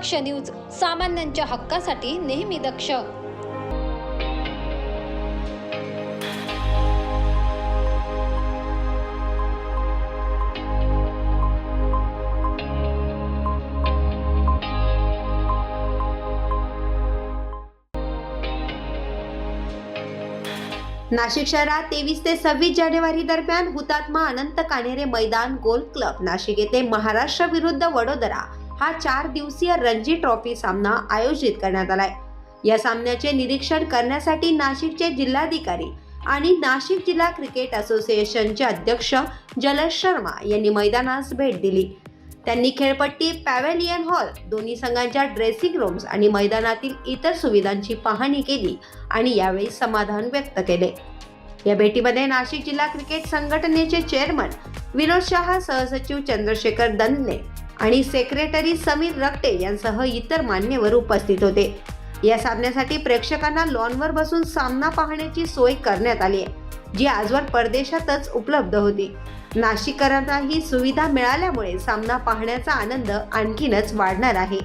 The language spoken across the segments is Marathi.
दक्ष न्यूज सामान्यांच्या हक्कासाठी नेहमी दक्ष. नाशिक शहरात तेवीस ते सव्वीस जानेवारी दरम्यान हुतात्मा अनंत कान्हेरे मैदान गोल्फ क्लब. नाशिक येथे महाराष्ट्र विरुद्ध वडोदरा. हा चार दिवसीय रणजी ट्रॉफी सामना आयोजित करण्यात आलाय. या सामन्याचे निरीक्षण करण्यासाठी नाशिकचे जिल्हाधिकारी आणि नाशिक जिल्हा क्रिकेट असोसिएशनचे अध्यक्ष जलज शर्मा यांनी मैदानास भेट दिली. त्यांनी खेळपट्टी पॅवेलियन हॉल दोन्ही संघांच्या ड्रेसिंग रूम्स आणि मैदानातील इतर सुविधांची पाहणी केली आणि यावेळी समाधान व्यक्त केले. या भेटीमध्ये नाशिक जिल्हा क्रिकेट संघटनेचे चेअरमन विनोद शहा सहसचिव चंद्रशेखर दन्ने आणि सेक्रेटरी समीर रक्टे यांसह इतर मान्यवर उपस्थित होते. या सामन्यासाठी प्रेक्षकांना लॉनवर बसून सामना पाहण्याची सोय करण्यात आली आहे जी आजवर परदेशातच उपलब्ध होती. नाशिककरांना ही सुविधा मिळाल्यामुळे सामना पाहण्याचा आनंद आणखीनच वाढणार आहे.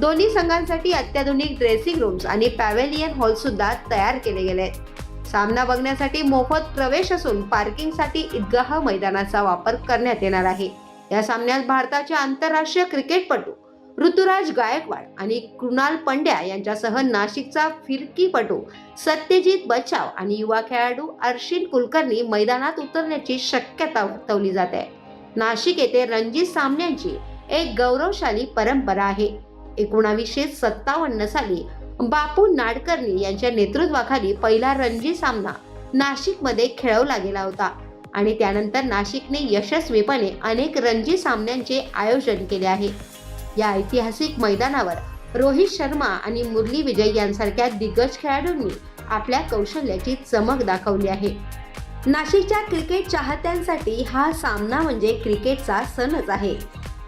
दोन्ही संघांसाठी अत्याधुनिक ड्रेसिंग रूम्स आणि पॅव्हेलियन हॉल सुद्धा तयार केले गेले आहेत. सामना बघण्यासाठी मोफत प्रवेश असून पार्किंगसाठी ईदगाह मैदानाचा वापर करण्यात येणार आहे. या सामन्यात भारताचे आंतरराष्ट्रीय क्रिकेटपटू ऋतुराज गायकवाड आणि कृणाल पंड्या यांच्यासह नाशिकचा फिरकीपटू सत्यजित बचाव आणि युवा खेळाडू अर्शिन कुलकर्णी मैदानात उतरण्याची शक्यता वर्तवली जात. आहे नाशिक येथे रणजित सामन्यांची एक गौरवशाली परंपरा आहे. एकोणावीसशे सत्तावन्न साली बापू नाडकर्णी यांच्या नेतृत्वाखाली पहिला रणजी सामना नाशिकमध्ये खेळवला गेला होता. आणि त्यानंतर नाशिकने यशस्वीपणे अनेक रणजी सामन्यांचे आयोजन केले आहे. या ऐतिहासिक मैदानावर रोहित शर्मा आणि मुरली विजय यांसारख्या दिग्गज खेळाडूंनी आपल्या कौशल्याची चमक दाखवली आहे. नाशिकच्या क्रिकेट चाहत्यांसाठी हा सामना म्हणजे क्रिकेटचा सणच आहे.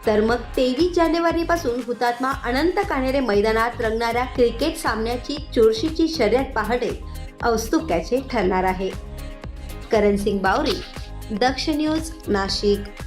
तर मग तेवीस जानेवारी पासून हुतात्मा अनंत कानेरे मैदानात रंगणाऱ्या क्रिकेट सामन्याची चुरशीची शर्यत पहाटे औत्सुक्याचे ठरणार आहे. करण सिंग बावरी दक्ष न्यूज नाशिक.